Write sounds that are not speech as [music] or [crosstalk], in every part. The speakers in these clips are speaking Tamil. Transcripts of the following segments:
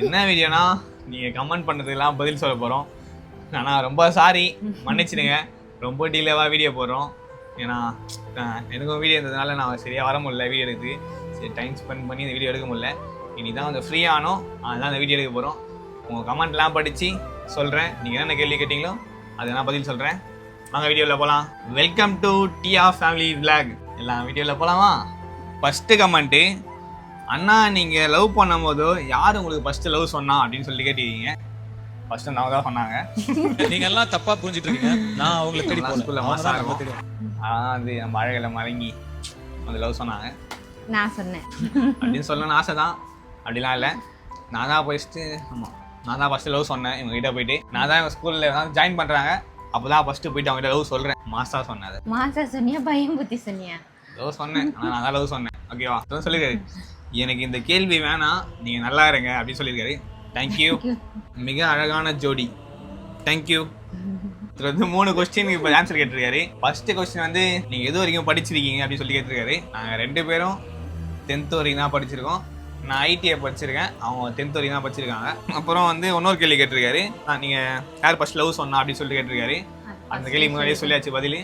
என்ன வீடியோனா நீங்கள் கமெண்ட் பண்ணதுக்கெல்லாம் பதில் சொல்ல போகிறோம் ஆனால் ரொம்ப சாரி மன்னிச்சிடுங்க. ரொம்ப டீலேவாக வீடியோ போடுறோம். ஏன்னா எனக்கும் வீடியோ இருந்ததுனால நான் சரியாக வர முடியல வீடியோ எடுத்து சரி டைம் ஸ்பெண்ட் பண்ணி இந்த வீடியோ எடுக்க முடியல. இனி தான் கொஞ்சம் ஃப்ரீ ஆனோம் அந்த வீடியோ எடுக்க போகிறோம் உங்கள் கமெண்ட்லாம் படித்து சொல்கிறேன் நீங்கள் என்ன கேள்வி கேட்டிங்களோ அது நான் பதில் சொல்கிறேன் வாங்க வீடியோவில் போகலாம் welcome to of family vlog. எல்லாம் வீடியோவில் போகலாமா ஃபஸ்ட்டு கமெண்ட்டு அண்ணா நீங்கள் லவ் பண்ணும்போது யார் உங்களுக்கு ஃபஸ்ட்டு லவ் சொன்னா அப்படின்னு சொல்லி கேட்டிருக்கீங்க. ஃபஸ்ட்டு நான் தான் சொன்னாங்க. [laughs] நீங்க எல்லாம் தப்பா புரிஞ்சிட்டு இருக்கீங்க நான் அவங்களை தேடி போல மாசா இருக்கும். அது நம்ம அழகில் மறங்கி அந்த லவ் சொன்னாங்க. நான் சொன்னேன். அப்படின்னு சொல்லணும்னு ஆசை தான். அப்படிலாம் இல்லை. நான் தான் ஃபஸ்ட்டு ஆமாம் நான் தான் ஃபஸ்ட்டு லவ் சொன்னேன் இவங்ககிட்ட போயிட்டு. நான் தான் எங்கள் ஸ்கூலில் ஜாயின் பண்ணுறாங்க அப்போ தான் ஃபஸ்ட்டு போயிட்டு அவங்ககிட்ட லவ் சொல்கிறேன் மாசா சொன்னது. மாசா சொன்னியா? பயம் புத்தி சொன்னியா? லவ் சொன்னேன். ஆனால் நான் தான் லவ் சொன்னேன். ஓகேவா அதான் சொல்லியிருக்காரு எனக்கு இந்த கேள்வி வேணாம். நீங்கள் நல்லா இருங்க அப்படின்னு சொல்லியிருக்காரு. தேங்க்யூ மிக அழகான ஜோடி. தேங்க்யூ வந்து மூணு கொஸ்டினுக்கு இப்போ ஆன்சர் கேட்டிருக்காரு. ஃபர்ஸ்ட் கொஸ்டின் வந்து நீங்கள் எது வரைக்கும் படிச்சிருக்கீங்க அப்படின்னு சொல்லி கேட்டிருக்காரு. நாங்கள் ரெண்டு பேரும் டென்த் வரைக்கும் தான் படிச்சிருக்கோம். நான் ஐடிஐ படிச்சிருக்கேன். அவங்க டென்த் வரைக்கும் தான் படிச்சிருக்காங்க. அப்புறம் வந்து இன்னொரு கேள்வி கேட்டிருக்காரு. நீங்கள் யார் ஃபர்ஸ்ட் லவ் சொன்னா அப்படின்னு சொல்லிட்டு கேட்டிருக்காரு. அந்த கேள்வி முன்னாடியே சொல்லியாச்சு பதில்.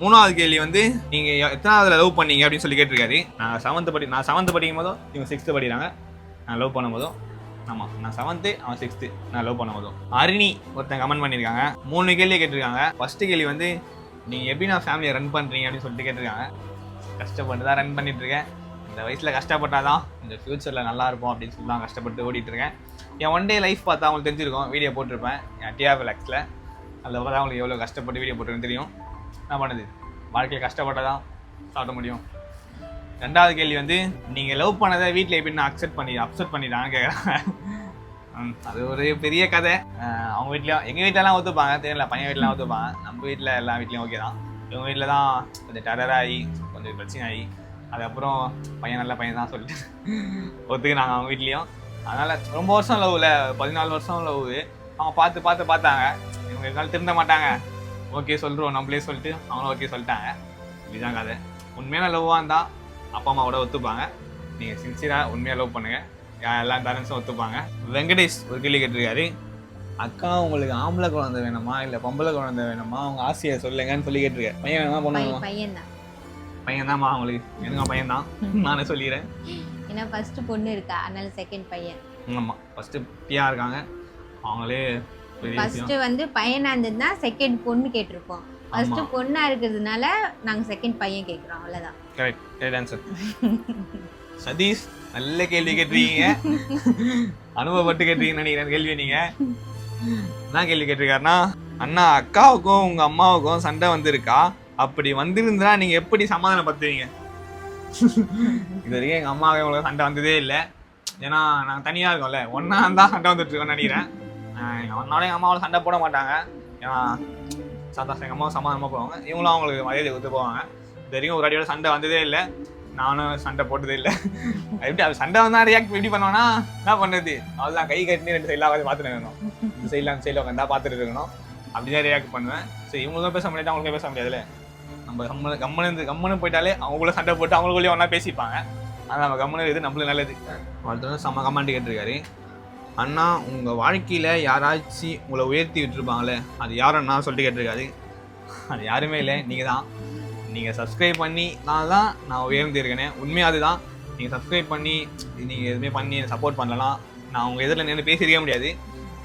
மூணாவது கேள்வி வந்து நீங்க எத்தனாவதுல லவ் பண்ணீங்க அப்படின்னு சொல்லி கேட்டிருக்காரு. நான் செவன்த் படி நான் செவன்த் படிக்கும் போதும் இவங்க சிக்ஸ்த்து படிக்கிறாங்க. நான் லவ் பண்ணும் போதும் ஆமா நான் செவன்த்து அவன் சிக்ஸ்த்து நான் லவ் பண்ணும் போதும். அரிணி ஒருத்தன் கமெண்ட் பண்ணியிருக்காங்க. மூணு கேள்வி கேட்டிருக்காங்க. ஃபர்ஸ்ட் கேள்வி வந்து நீங்க எப்படி நான் ஃபேமிலியை ரன் பண்றீங்க அப்படின்னு சொல்லிட்டு கேட்டிருக்காங்க. கஷ்டப்பட்டு தான் ரன் பண்ணிட்டு இருக்கேன் இந்த வயசுல கஷ்டப்பட்டாதான் இந்த ஃபியூச்சர்ல நல்லா இருப்போம் அப்படின்னு சொல்லி தான் கஷ்டப்பட்டு ஓடிட்டு இருக்கேன் என் ஒன் டே லைஃப் பார்த்தா அவங்களுக்கு தெரிஞ்சிருக்கும். வீடியோ போட்டிருப்பேன். என் டிஆர் லேக்ஸில் அதில் பார்த்தா அவங்களுக்கு எவ்வளோ கஷ்டப்பட்டு வீடியோ போட்டுருன்னு தெரியும். என்ன பண்ணுது? வாழ்க்கையில் கஷ்டப்பட்டால் தான் சாப்பிட முடியும். ரெண்டாவது கேள்வி வந்து நீங்கள் லவ் பண்ணதை வீட்டில் எப்படி நான் அக்செப்ட் பண்ணி அப்செட் பண்ணிட்டான்னு கேட்குறாங்க அது ஒரு பெரிய கதை. அவங்க வீட்லேயும் எங்கள் வீட்டிலலாம் ஒத்துப்பாங்க. தெரியல பையன் வீட்டிலாம் ஒத்துப்பாங்க. நம்ம வீட்டில் எல்லா வீட்லேயும் ஓகே தான். இவங்க வீட்டில் தான் கொஞ்சம் டெரர் ஆகி கொஞ்சம் பிரச்சனை ஆகி. அதுக்கப்புறம் பையன் நல்ல பையன் தான் சொல்லிட்டு ஒத்துக்கினாங்க அவங்க வீட்லேயும். அதனால் ரொம்ப வருஷம் லவ்வில் பதினாலு வருஷம் லவ்வு அவங்க பார்த்து பார்த்து பார்த்தாங்க. இவங்க இருந்தாலும் திருந்த மாட்டாங்க. ஓகே சொல்கிறோம் நம்மளே சொல்லிட்டு அவங்களும் ஓகே சொல்லிட்டாங்க. இதுதான் கதை. உண்மையான லவ்வாக இருந்தால் அப்பா அம்மாவோட ஒத்துப்பாங்க. நீங்கள் சின்சியராக உண்மையாக லவ் பண்ணுங்கள் எல்லா பேரண்ட்ஸும் ஒத்துப்பாங்க. வெங்கடேஷ் ஒரு கேள்வி கேட்டிருக்காரு. அக்கா உங்களுக்கு ஆம்பளை குழந்தை வேணுமா? இல்லை பொம்பளை குழந்தை வேணுமா? அவங்க ஆசையை சொல்லுங்கன்னு சொல்லி கேட்டிருக்காரு. பையன் வேணுமா பொண்ணு பையன் தான் பையன் தான்மா அவங்களுக்கு. எனக்கு பையன் தான் நானே சொல்லிடுறேன். ஏன்னா ஃபர்ஸ்ட் பொண்ணு இருக்கா. அதனால செகண்ட் பையன். ஆமாம் ஃபஸ்ட்டு பியா இருக்காங்க. அவங்களே ஃபர்ஸ்ட் வந்து பையனா இருந்ததுன்னா செகண்ட் பொண்ணு கேட்டிருப்போம். ஃபர்ஸ்ட். பொண்ணா இருக்கிறதுனால நாங்க செகண்ட் பையன் கேக்குறோம் அவ்வளவுதான். கரெக்ட் கரெக்ட் ஆன்சர் சதீஷ் நல்ல கேள்வி கேட்டிருக்கீங்க. அனுபவப்பட்டு கேட்டிருக்கீங்கன்னு நினைக்கிறேன். கேள்வி நீங்க. என்ன கேள்வி கேட்டிருக்காருன்னா அண்ணா அக்காவுக்கும் உங்க அம்மாவுக்கும் சண்டை வந்திருக்கா? அப்படி வந்திருந்தா நீங்க எப்படி சமாதானப்படுத்துவீங்க? [laughs] இது வரைக்கும் எங்க அம்மாவுக்கு உங்களுக்கு சண்டை வந்ததே இல்லை. ஏன்னா நாங்கள் தனியா இருக்கோம்ல. ஒன்னா தான் சண்டை வந்துட்டு இருக்கோம்னு நினைக்கிறேன். அவனாலும் எங்கள் அம்மாவோட சண்டை போட மாட்டாங்க. ஏன்னா சந்தோஷம் எங்கள் அம்மாவும் சமாதானமாக போவாங்க. இவங்களும் அவங்களுக்கு மரியாதை கொடுத்து போவாங்க. இது வரைக்கும் ஒரு அடியோட சண்டை வந்ததே இல்லை. நானும் சண்டை போட்டதே இல்லை. எப்படி அது சண்டை வந்தால் ரியாக்ட் எப்படி பண்ணுவேன்னா என்ன பண்ணுறது? அவ்வளோதான் கை கட்டினு ரெண்டு சைடில் உட்காந்து பார்த்துட்டு இருக்கணும். இந்த சைடில் அந்த சைடில் உட்காந்தா பார்த்துட்டு இருக்கணும். அப்படி தான் ரியாக்ட் பண்ணுவேன். சரி இவங்களுக்கும் பேச முடியாது அவங்களுக்கும் பேச முடியாதுல்ல. நம்ம கம்மனு கம்மனு இருந்து கம்மனு போயிட்டாலே அவங்களும் சண்டை போட்டு அவங்களுக்குள்ளேயே ஒன்றா பேசிப்பாங்க. ஆனால் நம்ம கம்மனு இது நம்மளுக்கு நல்லது. ஒருத்தர் செம்ம கமெண்ட் கேட்டிருக்காரு. அண்ணா உங்கள் வாழ்க்கையில் யாராச்சும் உங்களை உயர்த்தி விட்டுருப்பாங்களே? அது யாருன்னா சொல்லிட்டு கேட்டிருக்காரு. அது யாருமே இல்லை நீங்கள் தான். நீங்கள் சப்ஸ்கிரைப் பண்ணி நான் தான் நான் உயர்ந்திருக்கேனே உண்மையாக அதுதான். நீங்கள் சப்ஸ்கிரைப் பண்ணி நீங்கள் எதுவுமே பண்ணி சப்போர்ட் பண்ணலாம் நான் உங்கள் எதிரில் நின்று பேசியிருக்க முடியாது.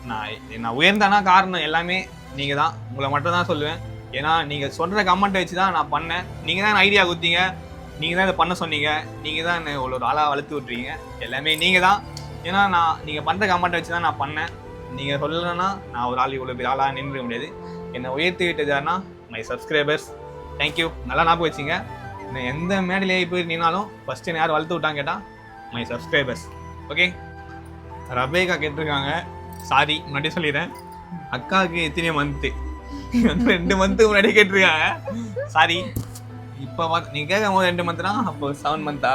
நான் நான் உயர்ந்தானா காரணம் எல்லாமே நீங்கள் தான். உங்களை மட்டும் தான் சொல்லுவேன். ஏன்னா நீங்கள் சொல்கிற கமெண்ட்டை வச்சு தான் நான் பண்ணேன். நீங்கள் தான் ஐடியா கொடுத்தீங்க. நீங்கள் தான் இதை பண்ண சொன்னீங்க. நீங்கள் தான் என்னை இவ்வளோ ஒரு ஆளாக வளர்த்து விட்றீங்க எல்லாமே நீங்கள் தான். ஏன்னா நான் நீங்கள் பண்ணுற கமெண்ட்டை வச்சு தான் நான் பண்ணேன். நீங்கள் சொல்லலைன்னா நான் ஒரு ஆள் இவ்வளோ பெரிய ஆளாக நின்றுக்க முடியாது. என்னை உயர்த்தி விட்டது யாருன்னா மை சப்ஸ்கிரைபர்ஸ் தேங்க்யூ நல்லா ஞாபகம் வச்சுங்க. நான் எந்த மேடையிலே போய் நின்னாலும் ஃபஸ்ட்டு என்ன யார் வளர்த்து விட்டாங்க கேட்டால் மை சப்ஸ்கிரைபர்ஸ் ஓகே ரபேகா கேட்டிருக்காங்க. சாரி முன்னாடி சொல்லிடுறேன். அக்காவுக்கு எத்தனை மந்த்து வந்து ரெண்டு மந்த்து முன்னாடி கேட்டிருக்காங்க. சாரி இப்போ பார்த்து நீங்கள் கேட்கும் போது ரெண்டு மந்த்னா அப்போ செவன் மந்த்தா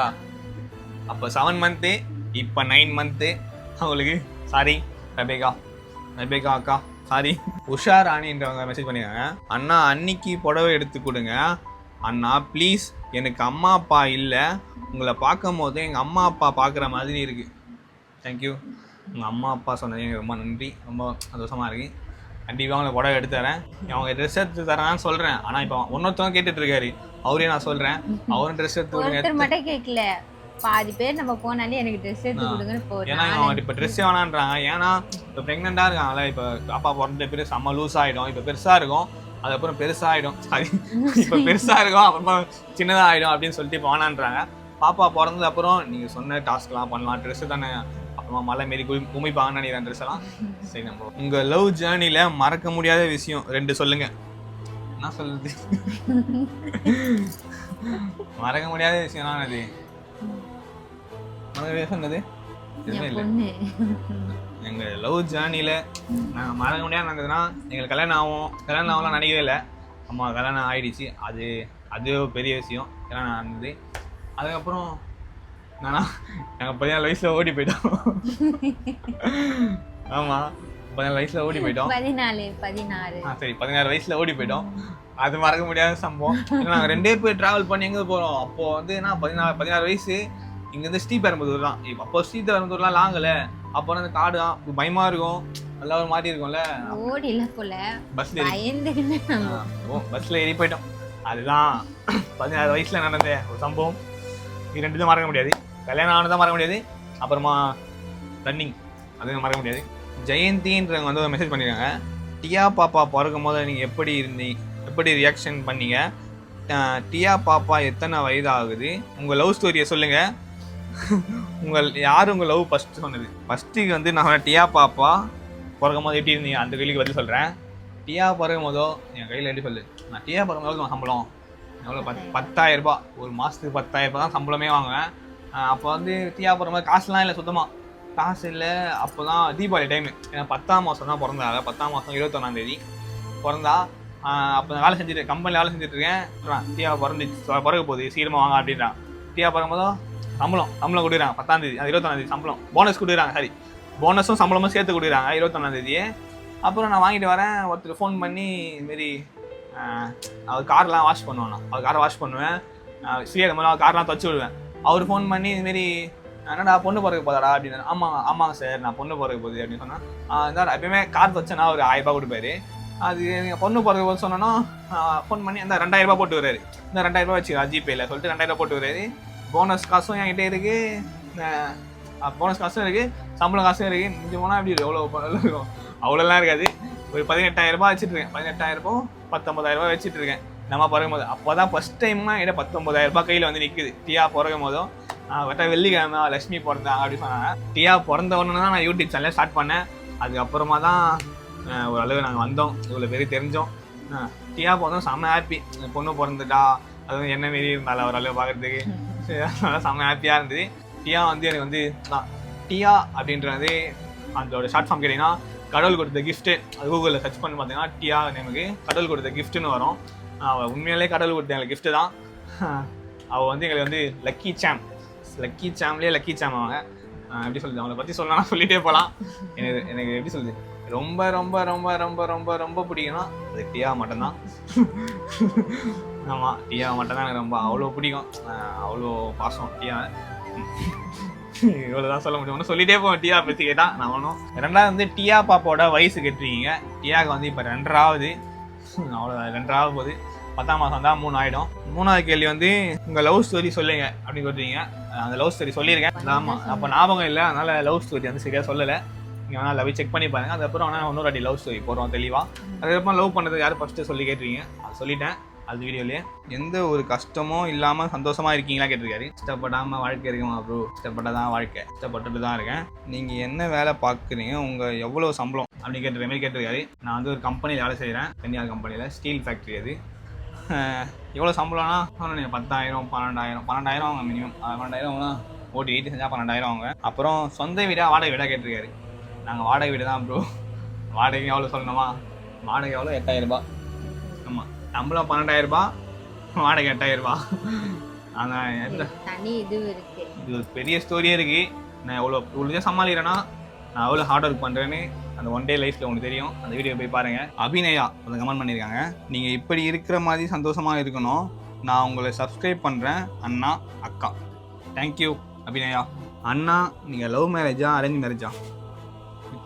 அப்போ செவன் மந்த்து இப்போ நைன் மந்த்து அவங்களுக்கு சாரி ரபேகா ரபேகா அக்கா சாரி உஷா ராணின்றவங்க மெசேஜ் பண்ணியிருக்காங்க அண்ணா அன்னைக்கு புடவை எடுத்து கொடுங்க. அண்ணா ப்ளீஸ் எனக்கு அம்மா அப்பா இல்லை. உங்களை பார்க்கும் போது எங்கள் அம்மா அப்பா பார்க்குற மாதிரி இருக்குது தேங்க்யூ உங்கள் அம்மா அப்பா சொன்னது எனக்கு ரொம்ப நன்றி. ரொம்ப சந்தோஷமாக இருக்கு. கண்டிப்பாக அவங்களை புடவை எடுத்து தரேன். அவங்க ட்ரெஸ் எடுத்து தரேன்னு சொல்கிறேன் ஆனால் இப்போ ஒன்னொருத்தவங்க கேட்டுட்ருக்காரு அவரே நான் சொல்கிறேன் அவரும் ட்ரெஸ் எடுத்து கொடுங்க. மட்டும் கேட்கல பாதி பேர் நம்ம போனாலே எனக்கு ட்ரெஸ் எடுத்து. கொடுங்கன்னு ஏன்னா போறேன் அவங்க இப்போ ட்ரெஸ்ஸே வேணான்றாங்க ஏன்னா இப்போ ப்ரெக்னெண்ட்டாக இருக்காங்கல்ல இப்போ பாப்பா பிறந்த பேர் செம்ம லூஸ் ஆகிடும் இப்போ பெருசாக இருக்கும் அதுக்கப்புறம் பெருசாகிடும் சாரி இப்போ பெருசாக இருக்கும் அப்புறமா சின்னதாக ஆகிடும் அப்படின்னு சொல்லிட்டு இப்போ வேணான்றாங்க. பாப்பா பிறந்தது அப்புறம் நீங்கள் சொன்ன டாஸ்க்லாம் பண்ணலாம் ட்ரெஸ்ஸு தானே. அப்புறமா மலை மாரி குமி குமிப்பாங்கன்னு நினைக்கிறேன் ட்ரெஸ் எல்லாம். சரி நம்ம உங்கள் லவ் ஜேர்னியில் மறக்க முடியாத விஷயம் ரெண்டு சொல்லுங்க. என்ன சொல்லுது மறக்க முடியாத விஷயம்னா அது சொன்னது எதுவுமே இல்லை. எங்கள் லவ் ஜேர்னியில் நாங்கள் மறக்க முடியாது நடந்ததுன்னா எங்களுக்கு கல்யாணம் ஆகும். கல்யாணம் ஆகலாம் நினைக்கவே இல்லை. அம்மா கல்யாணம் ஆயிடுச்சு. அது அது பெரிய விஷயம். கல்யாணம் ஆனது. அதுக்கப்புறம் நானா நாங்கள் பதினாலு வயசில் ஓடி போயிட்டோம். ஆமாம் பதினாலு வயசில் ஓடி போயிட்டோம். பதினாலு பதினாறு. ஆ சரி பதினாறு வயசுல ஓடி போயிட்டோம். அது மறக்க முடியாத சம்பவம். ஏன்னா நாங்க ரெண்டே பேர் டிராவல் பண்ணி எங்க போறோம்? அப்போ வந்து என்ன பதினாறு பதினாறு வயசு. இங்க இருந்து ஸ்ரீபெரும்புதூர் தான். இப்போ அப்போ ஸ்ரீபெரும்புதூர்லாம் லாங்கல அப்போ வந்து காடு தான். இப்ப பயமா இருக்கும். நல்லா ஒரு மாதிரி இருக்கும்ல. ஓடில போல. பஸ்ல ஓ பஸ்ல ஏறி போயிட்டோம். அதுதான். பதினாறு வயசுல நடந்த ஒரு சம்பவம். இது ரெண்டு மறக்க முடியாது. கல்யாணம் ஆனதான் மறக்க முடியாது. அப்புறமா ரன்னிங் அதுவும் மறக்க முடியாது. ஜெயந்தின்றவங்க வந்து ஒரு மெசேஜ் பண்ணியிருக்காங்க டியா பாப்பா பிறக்கும் போது நீங்கள் எப்படி இருந்தீங்க எப்படி ரியாக்ஷன் பண்ணீங்க? டியா பாப்பா எத்தனை வயது ஆகுது உங்கள் லவ் ஸ்டோரியை சொல்லுங்கள் உங்கள் யார் உங்கள் லவ் ஃபஸ்ட்டு சொன்னது? ஃபஸ்ட்டுக்கு வந்து நான் டியா பாப்பா. பிறக்கும் போது எப்படி இருந்தீங்க? அந்த கேள்விக்கு பதில் சொல்கிறேன் டியா பிறக்கும் போதோ என் கையில் எப்படி சொல்லு? நான் டியா பிறக்கும் போது நான் சம்பளம். எவ்வளோ பத் பத்தாயிரம் ஒரு மாதத்துக்கு பத்தாயிரரூபா தான் சம்பளமே வாங்குவேன். அப்போ வந்து டியா பிறக்கும் போது காசுலாம் இல்லை சுத்தமாக காசு இல்லை. அப்போ தான் தீபாவளி டைமு ஏன்னா பத்தாம் மாதம் தான் பிறந்தாங்க பத்தாம் மாதம் இருபத்தொன்னாம் தேதி. பிறந்தா அப்போ வேலை செஞ்சுட்டு கம்பெனியில் வேலை செஞ்சுட்டு இருக்கேன். சொல்றான், பிறந்துச்சு பிறகு போகுது. சீக்கிரமாக வாங்க அப்படின்றான். டியா பிறக்கும் சம்பளம் சம்பளம் கொடுக்குறாங்க. பத்தாம் தேதி அது இருபத்தொன்னாம் தேதி சம்பளம். போனஸ் கொடுக்குறாங்க சாரி போனஸும் சம்பளமும் சேர்த்து கொடுக்குறாங்க இருபத்தொன்னாந்தேதி அப்புறம் நான் வாங்கிட்டு வரேன். ஒருத்தர் ஃபோன் பண்ணி இதுமாரி அவர் கார்லாம் வாஷ் பண்ணுவேன்? நான் அவர் காரை வாஷ் பண்ணுவேன். ஸ்ரீயர் மாதிரி அவர் கார்லாம் தச்சு விடுவேன். அவர் ஃபோன் பண்ணி இதுமாரி என்னடா பொண்ணு பிறக்க போதாடா அப்படின்னு ஆமாம் ஆமாங்க சார் நான் பொண்ணு பிறக்க போகுது அப்படின்னு சொன்னால் இருந்தால் எப்பயுமே கார் தச்சேன்னா ஒரு ஆயிரம் ரூபாய் கொடுப்பாரு. அது நீங்கள் பொண்ணு பிறக்க போது சொன்னோன்னா ஃபோன் பண்ணி இந்த ரெண்டாயிரம் ரூபாய் போட்டு வர்றாரு இந்த ரெண்டாயிரம் ரூபாய் வச்சுக்கலாம் ஜிபேல சொல்லிட்டு ரெண்டாயிரம் ரூபாய் போட்டு வர்றாரு போனஸ் காசும் என்கிட்ட இருக்கு. போனஸ் காசும் இருக்கு. சம்பளம் காசும் இருக்கு. மிஞ்சி போனால் எப்படி எவ்வளோ இருக்கும்? அவ்வளோலாம் இருக்காது. ஒரு பதினெட்டாயிரம் ரூபாய் வச்சுட்டு இருக்கேன் பதினெட்டாயிரம் ரூபாய் பத்தொன்பதாயிரம் ரூபாய் வச்சுட்டு இருக்கேன் நம்ம பிறகும் போது அப்போ தான் ஃபஸ்ட் டைம்னா என்கிட்ட பத்தொன்பதாயிரம் ரூபாய் கையில் வந்து நிற்குது டியா பிறகும் போதும் வெட்ட வெள்ளிக்கிழமை லட்சுமி பிறந்தாங்க அப்படின்னு சொன்னாங்க. டியா பிறந்த உடனே தான் நான் யூடியூப் சேனல் ஸ்டார்ட் பண்ணேன். அதுக்கப்புறமா தான் ஒரு ஓரளவு நாங்கள் வந்தோம். இவ்வளோ பெரிய தெரிஞ்சோம். டியா பிறந்தோம் செம்ம ஹாப்பி பொண்ணு பிறந்துட்டா அதுவும் என்ன மாரி இருந்தாலும் ஓரளவு பார்க்கறதுக்கு சரி, செம்ம ஹாப்பியாக இருந்தது. டியா வந்து எனக்கு வந்து டியா அப்படின்றது அதோட ஷார்ட் ஃபார்ம் கேட்டிங்கன்னா கடவுள் கொடுத்த கிஃப்ட்டு அது கூகுளில் சர்ச் பண்ணி பார்த்தீங்கன்னா டியா நேமுக்கு கடவுள் கொடுத்த கிஃப்ட்டுன்னு வரும். அவள் உண்மையிலே கடவுள் கொடுத்த எங்களுக்கு கிஃப்ட்டு தான். அவள் வந்து எங்களுக்கு வந்து லக்கி சாம் லக்கி சாம்லேயே லக்கி சாம் அவங்க எப்படி சொல்லுது அவளை பற்றி சொல்லலாம் சொல்லிகிட்டே போகலாம் எனக்கு எனக்கு எப்படி சொல்லுது ரொம்ப ரொம்ப ரொம்ப ரொம்ப ரொம்ப ரொம்ப பிடிக்கும்னா அது டியா மட்டும்தான். [laughs] ஆமாம் டியா மட்டும்தான் எனக்கு ரொம்ப அவ்வளோ பிடிக்கும். அவ்வளோ பாசம் டியா இவ்வளோதான் சொல்ல முடியும். ஒன்றும் சொல்லிட்டே போவேன் டியா பற்றி கேட்டால் நான் ஒன்றும் ரெண்டாவது வந்து டியா பாப்பாவோட வயசு கேட்டிருக்கீங்க. டியாவுக்கு வந்து இப்போ ரெண்டராவது அவ்வளோதான் ரெண்டராவது போகுது பத்தாம் மாதம் தான் மூணு ஆகிடும் மூணாவது கேள்வி வந்து உங்கள் லவ் ஸ்டோரி சொல்லுங்க அப்படின்னு சொல்றீங்க அந்த லவ் ஸ்டோரி சொல்லியிருக்கேன். ஆமாம் அப்போ ஞாபகம் இல்லை அதனால லவ் ஸ்டோரி வந்து சரியாக சொல்லலை. ஆனால் லவ் செக் பண்ணி பாருங்க. அதுக்கப்புறம் ஆனால் இன்னொரு வாட்டி லவ் ஸ்டோரி போகிறோம் தெளிவாக அதுக்கப்புறம் லவ் பண்ணுறது யார் ஃபஸ்ட்டு சொல்லி கேட்டிருக்கீங்க? அது சொல்லிட்டேன். அது வீடியோலேயே எந்த ஒரு கஷ்டமும் இல்லாமல் சந்தோஷமாக இருக்கீங்களா கேட்டிருக்காரு? இஷ்டப்படாமல் வாழ்க்கை இருக்குமா ப்ரோ இஷ்டப்பட்டால் தான் வாழ்க்கை. இஷ்டப்பட்டுட்டு தான் இருக்கேன். நீங்கள் என்ன வேலை பார்க்குறீங்க உங்கள் எவ்வளோ சம்பளம்? அப்படின்னு கேட்டுற மாதிரி கேட்டிருக்காரு. நான் வந்து ஒரு கம்பெனியில் வேலை செய்கிறேன் தனியார் கம்பெனியில் ஸ்டீல் ஃபேக்ட்ரி அது. எவ்வளோ சம்பளம்னா? சொன்னேன் பத்தாயிரம் பன்னெண்டாயிரம். பன்னெண்டாயிரம் அவங்க மினிமம் பன்னெண்டாயிரம் ஓட்டி வீட்டு செஞ்சால் பன்னெண்டாயிரம் அவங்க அப்புறம் சொந்த வீடா வாடகை வீடாக கேட்டிருக்காரு. நாங்கள் வாடகை வீடு தான் ப்ரோ வாடகை எவ்வளோ சொல்லணுமா? வாடகை எவ்வளோ எட்டாயிரம் ரூபாய். ஆமாம் சம்பளம் பன்னெண்டாயிரம் ரூபாய் வாடகை எட்டாயிரம் ரூபாய். ஆனால் எந்த? தனி இது இருக்கு. இது ஒரு பெரிய ஸ்டோரியே இருக்குது நான் எவ்வளோ இவ்வளோ சமாளிக்கிறேன்னா நான் எவ்வளோ ஹார்ட் ஒர்க் பண்ணுறேன்னு அந்த ஒன் டே லைஃப்பில் உங்களுக்கு தெரியும். அந்த வீடியோ போய் பாருங்கள் அபிநயா அதை கமெண்ட் பண்ணியிருக்காங்க. நீங்கள் இப்படி இருக்கிற மாதிரி சந்தோஷமாக இருக்கணும். நான் உங்களை சப்ஸ்கிரைப் பண்ணுறேன் அண்ணா அக்கா. தேங்க்யூ அபிநயா. அண்ணா நீங்கள் லவ் மேரேஜா அரேஞ்ச் மேரேஜா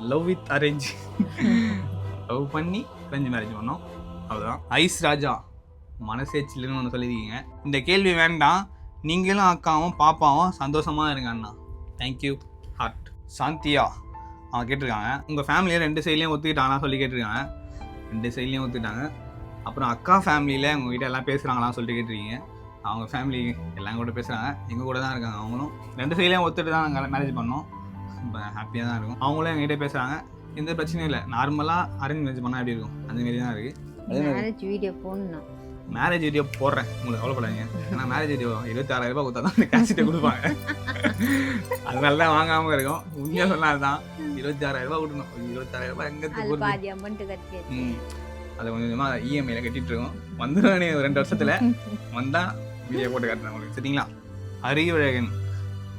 லவ் வித் அரேஞ்ச் லவ் பண்ணி அரேஞ்ச் மேரேஜ் பண்ணோம். அவ்வளோதான் ஐஸ் ராஜா மனசே சில்லுன்னு ஒன்று சொல்லியிருக்கீங்க இந்த கேள்வி வேண்டாம். நீங்களும் அக்காவும் பாப்பாவும் சந்தோஷமாக இருங்க அண்ணா. தேங்க்யூ ஹார்ட் சாந்தியா அவன் கேட்டிருக்காங்க. உங்கள் ஃபேமிலியை ரெண்டு சைட்லேயும் ஒத்துக்கிட்டாங்களா சொல்லி கேட்டிருக்காங்க. ரெண்டு சைட்லேயும் ஒத்துக்கிட்டாங்க. அப்புறம் அக்கா ஃபேமிலியில் உங்ககிட்ட எல்லாம் பேசுகிறாங்களா சொல்லிட்டு கேட்டிருக்கீங்க. அவங்க ஃபேமிலி எல்லாம் கூட பேசுகிறாங்க எங்கள் கூட தான் இருக்காங்க அவங்களும். ரெண்டு சைட்லேயும் ஒத்துட்டு தான் நாங்கள் மேரேஜ் பண்ணோம். ஹாப்பியாக தான் இருக்கும். அவங்களும் எங்ககிட்ட பேசுகிறாங்க எந்த பிரச்சனையும் இல்லை. நார்மலாக அரேஞ்ச் மேரேஜ் பண்ணால் எப்படி இருக்கும்? அந்த மாரி தான் இருக்குது மேரேஜ் வீடியோ போடணும். மேரேஜ் வீடியோ போடுறேன். உங்களுக்கு கவலைப்படாதீங்க. ஏன்னா மேரேஜ் வீடியோ இருபத்தாறாயிரம் ரூபாய் கொடுத்தா தான் கேசட்டை கொடுப்பாங்க. அதனால தான் வாங்காம இருக்கும். உண்மையாக சொன்னா அதுதான் இருபத்தி ஆறாயிரம் ரூபாய் கொடுக்கணும். இருபத்தாறாயிரம் ரூபாய் எங்க அது கொஞ்சம் கொஞ்சமாக இஎம்ஐல கட்டிட்டு இருக்கோம். வந்துடும் ரெண்டு வருஷத்துல. வந்தா வீடியோ போட்டு காட்டுறேன் உங்களுக்கு. சரிங்களா? அறிவழகன்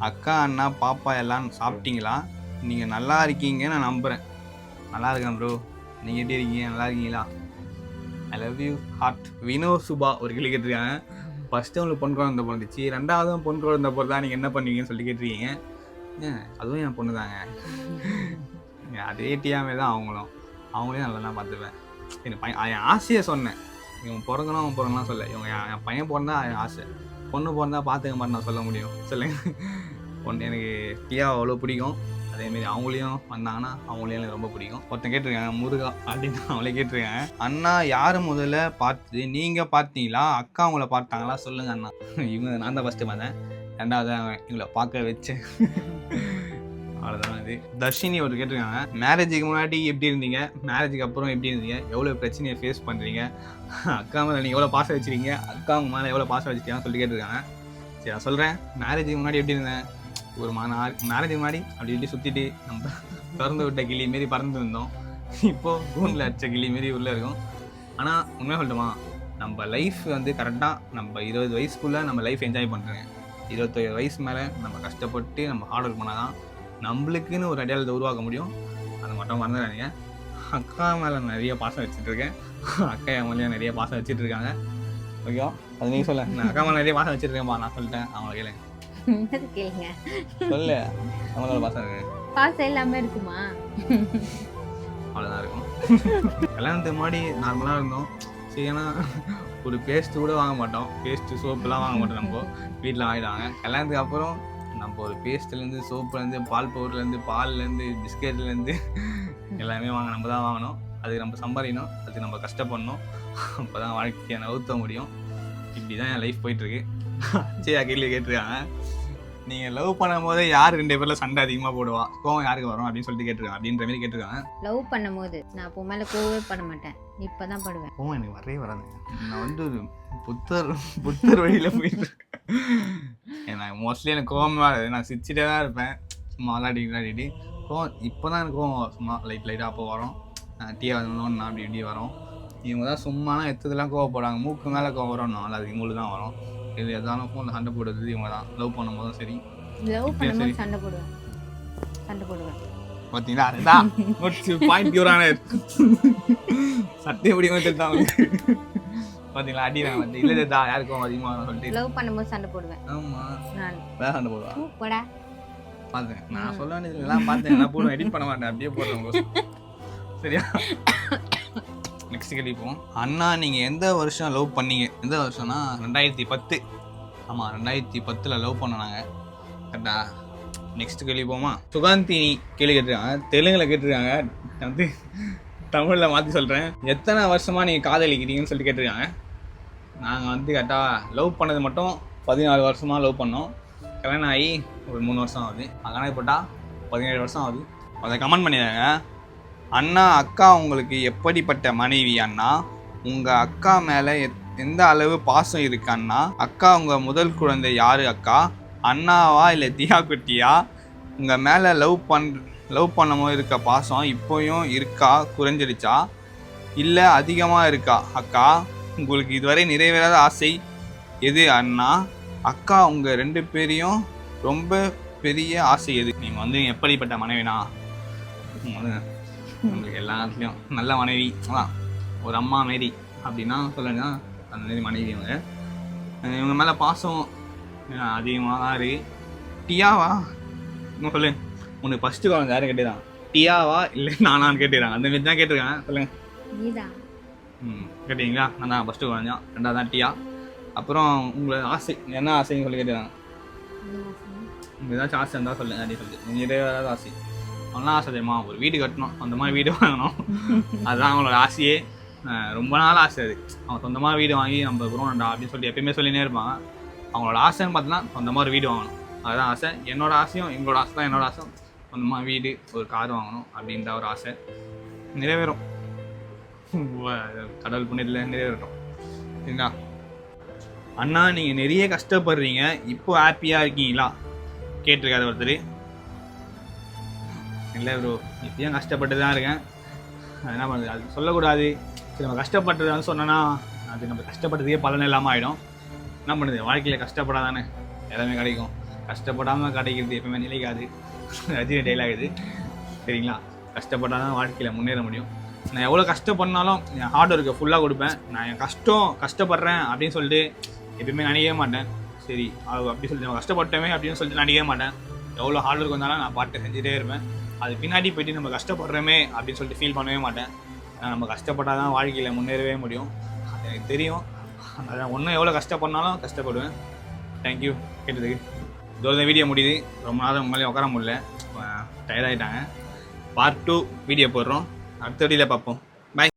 அக்கா அண்ணா பாப்பா எல்லாம் சாப்பிட்டீங்களா? நீங்கள் நல்லா இருக்கீங்க நான் நம்புகிறேன் நல்லா இருக்கேன் ப்ரோ நீங்கள் எப்படி இருக்கீங்க? நல்லா இருக்கீங்களா? I love you heart Vino Subha ஒரு கிளி கேட்டிருக்காங்க ஃபர்ஸ்ட்டு உங்களுக்கு பொன் குழந்தை பிறந்துச்சு ரெண்டாவது பொன் குழந்தை பிறந்தா நீங்கள் என்ன பண்ணுவீங்கன்னு சொல்லி கேட்டிருக்கீங்க. அதுவும் என் பொண்ணு தாங்க. அதே டியாமே தான் அவங்களும். அவங்களையும் நல்லா தான் பார்த்துப்பேன். என் பையன் என் ஆசையை சொன்னேன். இவன் பிறக்கணும் அவன் பிறந்தலாம் சொல்ல இவங்க என் என் பையன் பிறந்தா என் ஆசை. பொண்ணு பிறந்தா பார்த்துக்க மாதிரி நான் சொல்ல முடியும். சொல்லுங்க. பொண்ணு எனக்கு பியா அவ்வளோ பிடிக்கும். அதேமாரி அவங்களையும் வந்தாங்கன்னா அவங்களையும் எனக்கு ரொம்ப பிடிக்கும். ஒருத்தன் கேட்டிருக்காங்க முருகா அப்படின்னு அவங்களே கேட்டிருக்காங்க. அண்ணா யார் முதல்ல பார்த்து நீங்கள் பார்த்தீங்களா அக்கா அவங்கள பார்த்தாங்களா? சொல்லுங்க அண்ணா. இவங்க நான் தான் ஃபஸ்ட்டு பார்த்தேன். ரெண்டாவது அவன் இவங்களை பார்க்க வச்சேன். அவ்வளோதான் அது தர்ஷினி ஒரு கேட்டிருக்காங்க மேரேஜுக்கு முன்னாடி எப்படி இருந்தீங்க? மேரேஜுக்கு அப்புறம் எப்படி இருந்தீங்க? எவ்வளோ பிரச்சனையை ஃபேஸ் பண்ணுறீங்க அக்கா மேலே நீங்கள் எவ்வளோ பாசம் வச்சிருக்கீங்க? அக்கா அவங்க மேலே எவ்வளோ பாசம் வச்சிருக்கீங்கன்னு சொல்லி கேட்டிருக்காங்க. சரி நான் சொல்கிறேன் மேரேஜுக்கு முன்னாடி எப்படி இருந்தேன்? ஒரு மா மேரேஜுக்கு முன்னாடி அப்படி இப்படி சுற்றிட்டு நம்ம திறந்து விட்ட கிளி மாரி பறந்து இருந்தோம் இப்போது கூண்டில் அடிச்ச கிளி மாரி உள்ளே இருக்கும். ஆனால் உண்மையாக சொல்லட்டுமா? நம்ம லைஃப் வந்து கரெக்டாக நம்ம இருபது வயசுக்குள்ளே நம்ம லைஃப் என்ஜாய் பண்ணுறேன் இருபத்தேழு வயசு மேலே நம்ம கஷ்டப்பட்டு நம்ம ஹார்ட் ஒர்க் பண்ணால் தான் நம்மளுக்குன்னு ஒரு அடையாளத்தை உருவாக்க முடியும். அதை மட்டும் மறந்துடாதீங்க. அக்கா மேலே நிறைய பாசம் வச்சுட்டு இருக்கேன். அக்கா என் மேலேயும் நிறைய பாசம் வச்சுட்டு இருக்காங்க. ஓகேவா? அது நீங்கள் சொல்ல நான் அக்கா மேலே நிறைய பாசம் வச்சுருக்கேன்ப்பா நான் சொல்லிட்டேன். அவங்க கேளுங்க. கேளுங்க? சொல்லு. அவங்களோட பாசம் இருக்கு. பாசம் எல்லாமே இருக்குமா? அவ்வளோதான் இருக்கும். கல்யாணத்துக்கு முன்னாடி நார்மலாக இருந்தோம். சரி ஏன்னா ஒரு பேஸ்ட்டு கூட வாங்க மாட்டோம். பேஸ்ட்டு சோப்புலாம் வாங்க மாட்டோம் நம்ம. வீட்டில் வாங்கிடுவாங்க. கல்யாணத்துக்கு அப்புறம் நம்ம ஒரு பேஸ்ட்லேருந்து சோப்புலேருந்து பால் பவுடர்லேருந்து பால்லேருந்து பிஸ்கெட்லேருந்து எல்லாமே வாங்க நம்ம தான் வாங்கணும். அதுக்கு நம்ம சம்பாதிக்கணும். அதுக்கு நம்ம கஷ்டப்படணும். அப்போ தான் வாழ்க்கையை நவுத்த முடியும். இப்படி தான் என் லைஃப் போயிட்டுருக்கு. சரி கேள்வி கேட்டிருக்காங்க. நீங்கள் லவ் பண்ணும்போது யார் ரெண்டு பேரில் சண்டை அதிகமாக போடுவா? கோவம் யாருக்கு வரும் அப்படின்னு சொல்லிட்டு கேட்டிருக்காங்க. அப்படின்ற மாதிரி கேட்டிருக்காங்க. லவ் பண்ணும்போது நான் அப்போ மேலே கோவமே பண்ண மாட்டேன். இப்பதான் படுவேன். கோவம் எனக்கு வரவே வராது நான் வந்து ஒரு புத்தர் [laughs] புத்தர் வழியில் போயிட்டு. எனக்கு மோஸ்ட்லி எனக்கு கோவமே வராது நான் சிரிச்சிட்டே தான் இருப்பேன். சும்மா விளாடி விளாடிட்டு கோவம் இப்போ தான் எனக்கு கோவம். சும்மா லைட் லைட்டாக அப்போ வரும். டீ வரணும் அப்படி இப்படி வரும். இவங்க தான் சும்மானா எத்ததெல்லாம் கோவப்படுறாங்க மூக்கு மேலே கோவம் வரும். அது இவங்களுக்கு தான் வரும். இது எதாலும் ஃபோனில் சண்டை போடுறது இவங்க தான். லவ் பண்ணும்போதும் சரி. லவ் பண்ணும்போது. சண்டை போடுவேன். சண்டை போடுவேன். பார்த்தீங்களா அதுதான் பாயிண்ட் பியூரான சத்தியம் பிடிக்கும் உங்களுக்கு பார்த்தீங்களா அடிதான் வந்து இல்லை தெரியுதா யாருக்கும் வரும்னு சொல்லிட்டு. லவ் பண்ணும்போது சண்டை போடுவேன். ஆமா. நான். வேற சண்டை போடுவா? பூ போடா பார்த்தேன் நான் சொல்ல வேண்டியது எல்லாம் பார்த்தேன் நான் போடுவேன். எடிட் பண்ண மாட்டேன். அப்படியே போடுறேன். சரியா? நெக்ஸ்ட் கேள்வி போவோம். அண்ணா நீங்கள் எந்த வருஷம் லவ் பண்ணீங்க? எந்த வருஷம்னா ரெண்டாயிரத்தி பத்து. ஆமாம் ரெண்டாயிரத்தி பத்தில் லவ் பண்ணாங்க கரெக்டா நெக்ஸ்ட் கேள்வி போமா சுகாந்தினி கேள்வி கேட்டிருக்காங்க. தெலுங்கில் கேட்டிருக்காங்க. நான் வந்து தமிழில் மாற்றி சொல்கிறேன் எத்தனை வருஷமாக நீங்கள் காதலிக்கிறீங்கன்னு சொல்லி கேட்டிருக்காங்க. நாங்கள் வந்து கரெக்டாக லவ் பண்ணது மட்டும் பதினாலு வருஷமாக லவ் பண்ணோம். கல்யாணம் ஆகி ஒரு மூணு வருஷம் ஆகுது. கணக்கு போட்டால் பதினேழு வருஷம் ஆகுது. அதை கமெண்ட் பண்ணிடுறாங்க அண்ணா அக்கா உங்களுக்கு எப்படிப்பட்ட மனைவி அண்ணா? உங்கள் அக்கா மேலே எந்த அளவு பாசம் இருக்கு அண்ணா? அக்கா உங்கள் முதல் குழந்தை யாரு அக்கா? அண்ணாவா இல்லை தியா குட்டியா? உங்கள் மேலே லவ் பண் லவ் பண்ணும்போது இருக்க பாசம் இப்போயும் இருக்கா? குறைஞ்சிடுச்சா இல்லை அதிகமாக இருக்கா அக்கா? உங்களுக்கு இதுவரை நிறைவேறாத ஆசை எது அண்ணா? அக்கா உங்கள் ரெண்டு பேரையும் ரொம்ப பெரிய ஆசை எது? நீங்கள் வந்து எப்படிப்பட்ட மனைவினா? உங்களுக்கு எல்லாத்துலேயும் நல்ல மனைவி. அதான் ஒரு அம்மா மாரி அப்படின்னா சொல்லுங்க. அந்த மாரி மனைவி இவங்க. இவங்க மேலே பாசம் அதிகமாக தான் இருக்குது டியாவா? இன்னும் சொல்லு. உனக்கு ஃபஸ்ட்டு குழந்தை யாரும் கேட்டுதான் டியாவா இல்லை நானான்னு கேட்டுக்கிறாங்க அந்த மாரி தான் கேட்டுருக்கேன். சொல்லுங்கள் நீதான். கேட்டீங்களா? நான் தான் ஃபஸ்ட்டு குழந்தையும் ரெண்டாவது தான் டியா அப்புறம் உங்களை ஆசை என்ன ஆசைன்னு சொல்லி கேட்டுருக்காங்க? உங்களுக்கு ஏதாச்சும் ஆசை இருந்தால் சொல்லுங்க அப்படின்னு சொல்லிட்டு. நீங்கள் ஏதாவது ஆசை. அவங்களாம் ஆசை தெரியுமா? ஒரு வீடு கட்டணும் அந்த மாதிரி வீடு வாங்கணும். [laughs] அதுதான் அவங்களோட ஆசையே. ரொம்ப நாள் ஆசை அது. அவங்க சொந்தமாக வீடு வாங்கி நம்ம குரோண்டா அப்படின்னு சொல்லி எப்பயுமே சொல்லினே இருப்பாங்க. அவங்களோட ஆசைன்னு பார்த்தீங்கன்னா சொந்தமாக ஒரு வீடு வாங்கணும். அதுதான் ஆசை. என்னோட ஆசையும் எங்களோட ஆசை தான் என்னோட ஆசை சொந்தமாக வீடு ஒரு கார் வாங்கணும் அப்படின்ற ஒரு ஆசை. நிறைவேறும். கடவுள் புண்ணியத்தில் இருக்கும் சரிங்களா? அண்ணா நீங்கள் நிறைய கஷ்டப்படுறீங்க. இப்போ ஹாப்பியாக இருக்கீங்களா? கேட்டிருக்காரு ஒருத்தர். இல்லை ப்ரோ இப்பயும் கஷ்டப்பட்டு தான் இருக்கேன். அது என்ன பண்ணுறது அது சொல்லக்கூடாது. சரி நம்ம கஷ்டப்பட்டது வந்து சொன்னோன்னா அது நம்ம கஷ்டப்பட்டதுக்கே பலன் இல்லாமல் ஆகிடும் என்ன பண்ணுது வாழ்க்கையில் கஷ்டப்படாதானே? எல்லாமே கிடைக்கும். கஷ்டப்படாமல் கிடைக்கிறது எப்பவுமே நிலைக்காது. ரஜினி டெய்லாகுது சரிங்களா? கஷ்டப்பட்டால் தான் வாழ்க்கையில் முன்னேற முடியும். நான் எவ்வளோ கஷ்டப்படனாலும் என் ஹார்ட் ஒர்க்கை ஃபுல்லாக கொடுப்பேன். நான் என் கஷ்டம் கஷ்டப்படுறேன் அப்படின்னு சொல்லிட்டு எப்பயுமே நினைக்கவே மாட்டேன். சரி அது அப்படி சொல்லிட்டு நம்ம கஷ்டப்பட்டோமே அப்படின்னு சொல்லிட்டு நினைக்கவே மாட்டேன். எவ்வளோ ஹார்ட் ஒர்க் வந்தாலும் நான் பாட்டு செஞ்சுட்டே இருப்பேன். அது பின்னாடி போயிட்டு நம்ம கஷ்டப்படுறோமே அப்படின்னு சொல்லிட்டு ஃபீல் பண்ணவே மாட்டேன். நம்ம கஷ்டப்பட்டால் தான் வாழ்க்கையில் முன்னேறவே முடியும். அது எனக்கு தெரியும். அதான் ஒன்றும் எவ்வளோ கஷ்டப்படனாலும் கஷ்டப்படுவேன். தேங்க்யூ கேட்டதுக்கு இதோட இந்த வீடியோ முடியுது. ரொம்ப நாள் உங்களாலே உட்கார முடியல. டயர்டாகிட்டாங்க பார்ட் டூ வீடியோ போடுறோம். அடுத்த வீடியோவில் பார்ப்போம்.